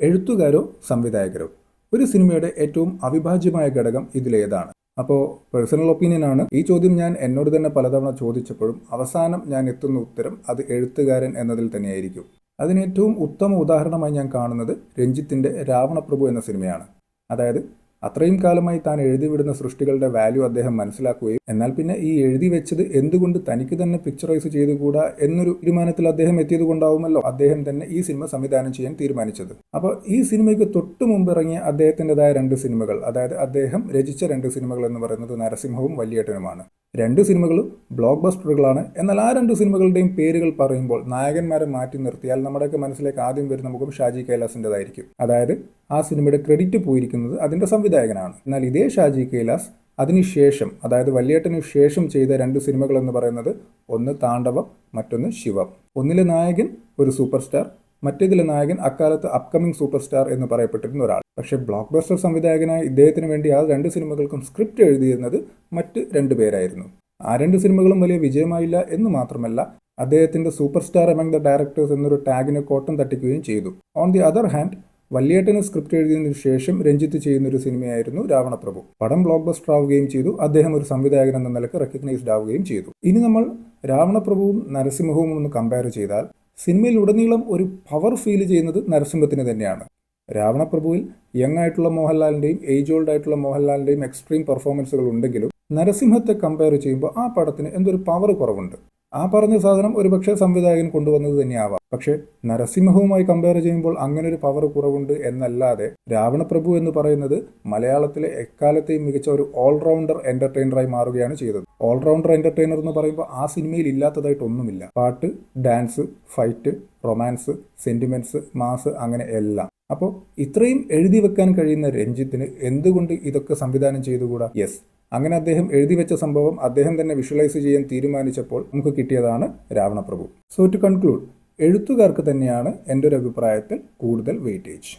എഴുത്തുകാരോ സംവിധായകരോ? ഒരു സിനിമയുടെ ഏറ്റവും അവിഭാജ്യമായ ഘടകം ഇതിലേതാണ്. അപ്പോൾ പേഴ്സണൽ ഒപ്പീനിയൻ ആണ്. ഈ ചോദ്യം ഞാൻ എന്നോട് തന്നെ പലതവണ ചോദിച്ചപ്പോഴും അവസാനം ഞാൻ എത്തുന്ന ഉത്തരം അത് എഴുത്തുകാരൻ എന്നതിൽ തന്നെയായിരിക്കും. അതിന് ഏറ്റവും ഉത്തമ ഉദാഹരണമായി ഞാൻ കാണുന്നത് രഞ്ജിത്തിന്റെ രാവണപ്രഭു എന്ന സിനിമയാണ്. അതായത് അത്രയും കാലമായി താൻ എഴുതിവിടുന്ന സൃഷ്ടികളുടെ വാല്യൂ അദ്ദേഹം മനസ്സിലാക്കുകയും എന്നാൽ പിന്നെ ഈ എഴുതി വെച്ചത് എന്തുകൊണ്ട് തനിക്ക് തന്നെ പിക്ചറൈസ് ചെയ്തുകൂടാ എന്നൊരു തീരുമാനത്തിൽ അദ്ദേഹം എത്തിയത് കൊണ്ടാവുമല്ലോ അദ്ദേഹം തന്നെ ഈ സിനിമ സംവിധാനം ചെയ്യാൻ തീരുമാനിച്ചത്. അപ്പോൾ ഈ സിനിമയ്ക്ക് തൊട്ടു മുമ്പ് ഇറങ്ങിയ അദ്ദേഹത്തിന്റെതായ രണ്ട് സിനിമകൾ അതായത് അദ്ദേഹം രചിച്ച രണ്ട് സിനിമകൾ എന്ന് പറയുന്നത് നരസിംഹവും വലിയേട്ടനുമാണ്. രണ്ട് സിനിമകളും ബ്ലോക്ക് ബസ്റ്ററുകളാണ് എന്നാൽ ആ രണ്ട് സിനിമകളുടെയും പേരുകൾ പറയുമ്പോൾ നായകന്മാരെ മാറ്റി നിർത്തിയാൽ നമ്മുടെയൊക്കെ മനസ്സിലേക്ക് ആദ്യം വരുന്ന മുഖം ഷാജി കൈലാസിന്റെതായിരിക്കും. അതായത് ആ സിനിമയുടെ ക്രെഡിറ്റ് പോയിരിക്കുന്നത് അതിന്റെ സംവിധായകനാണ്. എന്നാൽ ഇതേ ഷാജി കൈലാസ് അതിനുശേഷം അതായത് വല്യേട്ടനു ശേഷം ചെയ്ത രണ്ട് സിനിമകൾ എന്ന് പറയുന്നത് ഒന്ന് താണ്ഡവം മറ്റൊന്ന് ശിവം. ഒന്നിലെ നായകൻ ഒരു സൂപ്പർ സ്റ്റാർ മറ്റേതിലെ നായകൻ അക്കാലത്ത് അപ്കമിംഗ് സൂപ്പർ സ്റ്റാർ എന്ന് പറയപ്പെട്ടിരുന്ന ഒരാൾ. പക്ഷേ ബ്ലോക്ക് ബസ്റ്റർ സംവിധായകനായ ഇദ്ദേഹത്തിന് വേണ്ടി ആ രണ്ട് സിനിമകൾക്കും സ്ക്രിപ്റ്റ് എഴുതിയിരുന്നത് മറ്റ് രണ്ടു പേരായിരുന്നു. ആ രണ്ട് സിനിമകളും വലിയ വിജയമായില്ല എന്ന് മാത്രമല്ല അദ്ദേഹത്തിന്റെ super star among the directors എന്നൊരു ടാഗിന് കോട്ടം തട്ടിക്കുകയും ചെയ്തു. ഓൺ ദി അതർ ഹാൻഡ് വല്യേട്ടന് സ്ക്രിപ്റ്റ് എഴുതിയതിനു ശേഷം രഞ്ജിത്ത് ചെയ്യുന്ന ഒരു സിനിമയായിരുന്നു രാവണപ്രഭു. പടം ബ്ലോക്ക് ബസ്റ്റർ ആവുകയും ചെയ്തു അദ്ദേഹം ഒരു സംവിധായകൻ എന്ന നിലയ്ക്ക് റെക്കഗ്നൈസ്ഡ് ആവുകയും ചെയ്തു. ഇനി നമ്മൾ രാവണപ്രഭുവും നരസിംഹവും ഒന്ന് കമ്പയർ ചെയ്താൽ സിനിമയിൽ ഉടനീളം ഒരു പവർ ഫീൽ ചെയ്യുന്നത് നരസിംഹത്തിന് തന്നെയാണ്. രാവണപ്രഭുവിൽ യങ് ആയിട്ടുള്ള മോഹൻലാലിന്റെയും ഏജ് ഓൾഡ് ആയിട്ടുള്ള മോഹൻലാലിന്റെയും എക്സ്ട്രീം പെർഫോമൻസുകൾ ഉണ്ടെങ്കിലും നരസിംഹത്തെ കമ്പയർ ചെയ്യുമ്പോൾ ആ പടത്തിന് എന്തൊരു പവർ കുറവുണ്ട്. ആ പറഞ്ഞ സാധനം ഒരുപക്ഷെ സംവിധായകൻ കൊണ്ടുവന്നത് തന്നെയാവാം. പക്ഷെ നരസിംഹവുമായി കമ്പയർ ചെയ്യുമ്പോൾ അങ്ങനെ ഒരു പവർ കുറവുണ്ട് എന്നല്ലാതെ രാവണപ്രഭു എന്ന് പറയുന്നത് മലയാളത്തിലെ എക്കാലത്തെയും മികച്ച ഒരു ഓൾറൗണ്ടർ എന്റർടൈനറായി മാറുകയാണ് ചെയ്തത്. ഓൾറൗണ്ടർ എന്റർടൈനർ എന്ന് പറയുമ്പോൾ ആ സിനിമയിൽ ഇല്ലാത്തതായിട്ടൊന്നുമില്ല. പാട്ട് dance fight romance sentiments mass അങ്ങനെ എല്ലാം. അപ്പോൾ ഇത്രയും എഴുതി വെക്കാൻ കഴിയുന്ന രഞ്ജിത്തിന് എന്തുകൊണ്ട് ഇതൊക്കെ സംവിധാനം ചെയ്തുകൂടാ? യെസ് അങ്ങനെ അദ്ദേഹം എഴുതി വെച്ച സംഭവം അദ്ദേഹം തന്നെ വിഷ്വലൈസ് ചെയ്യാൻ തീരുമാനിച്ചപ്പോൾ നമുക്ക് കിട്ടിയതാണ് രാവണപ്രഭു. സോ ടു കൺക്ലൂഡ് എഴുത്തുകാർക്ക് തന്നെയാണ് എന്റെ ഒരു അഭിപ്രായത്തിൽ കൂടുതൽ വെയിറ്റേജ്